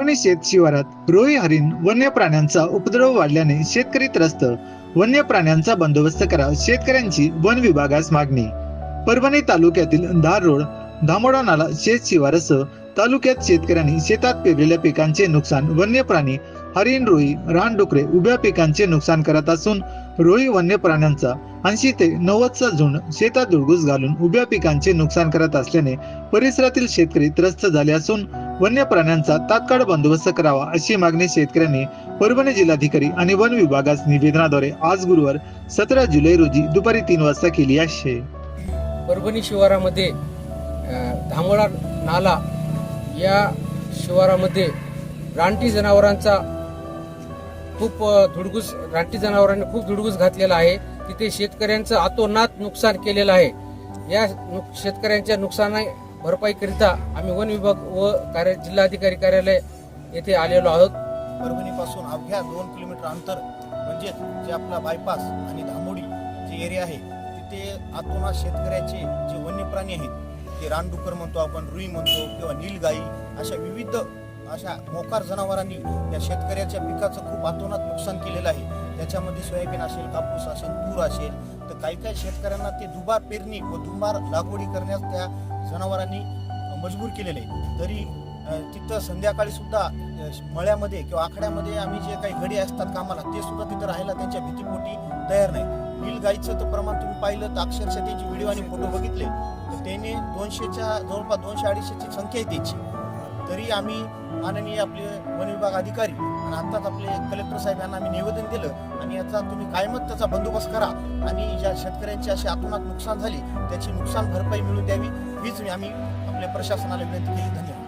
परभणी शेत शिवारात रोही हरिण वन्य प्राण्यांचा उपद्रव वाढल्याने शेतकरी त्रस्त. वन्य प्राण्यांचा बंदोबस्त करा शेतकऱ्यांची वन विभागास मागणी. परभणी तालुक्यातील धार रोड धामोडा नाला शेत शिवारासह तालुक्यात शेतकऱ्यांनी शेतात पेरलेल्या पिकांचे नुकसान वन्य प्राणी हरिण रोही रानडुकरे उभ्या पिकांचे नुकसान करत असून रोही वन्य प्राण्यांचा ऐंशी ते नव्वदचा झुंड शेतात दुडगूस घालून उभ्या पिकांचे नुकसान करत असल्याने परिसरातील शेतकरी त्रस्त झाले असून वन्य प्राण्यांचा तात्काळ बंदोबस्त करावा अशी मागणी शेतकऱ्यांनी परभणी जिल्हाधिकारी आणि वन विभागास निवेदनाद्वारे आज गुरुवार सतरा जुलै रोजी दुपारी तीन वाजता केली आहे. परभणी शिवारामध्ये धामळा धामोळा नाला या शिवारामध्ये रानटी जनावरांचा खूप धुडगुस धुडगूस रानटी जनावरांनी खूप धुडगूस घातलेला आहे. तिथे शेतकऱ्यांचं आतोनात नुकसान केलेलं आहे. या नुक- शेतकऱ्यांच्या नुकसाना भरपाईकरिता आम्ही वन विभाग व कार्य जिल्हाधिकारी कार्यालय येथे आलेलो आहोत. परभणीपासून अवघ्या दोन किलोमीटर अंतर म्हणजेच जे आपला बायपास आणि धामोडी जे एरिया आहे तिथे आतून शेतकऱ्याचे जे वन्य प्राणी आहेत ते रानडुक्कर म्हणतो आपण रुई म्हणतो किंवा नीलगाई अशा विविध अशा मोकार जनावरांनी या शेतकऱ्याच्या पिकाचं खूप आतोनात नुकसान केलेलं आहे. त्याच्यामध्ये सोयाबीन असेल कापूस असेल तूर असेल तर काही काही शेतकऱ्यांना ते दुबार पेरणी व दुबार लागवडी करण्यास त्या जनावरांनी मजबूर केलेले आहे. तरी तिथं संध्याकाळी सुद्धा मळ्यामध्ये किंवा आखड्यामध्ये आम्ही जे काही घडी असतात कामाला ते सुद्धा तिथं राहायला त्यांच्या भीतीपोटी तयार नाही. नील गाईचं तर प्रमाण तुम्ही पाहिलं तर अक्षरशः त्यांची व्हिडिओ आणि फोटो बघितले. तर त्याने दोनशेच्या जवळपास दोनशे अडीचशेची संख्या आहे त्याची. तरी आम्ही माननीय आपले वन विभाग अधिकारी आणि आत्ताच आपले कलेक्टर साहेब यांना आम्ही निवेदन दिलं आणि याचा तुम्ही कायमच त्याचा बंदोबस्त करा आणि ज्या शेतकऱ्यांची अशी आतोनात नुकसान झाली त्याची नुकसान भरपाई मिळून द्यावी हीच आम्ही आपल्या प्रशासनाला विनंती केली. धन्यवाद.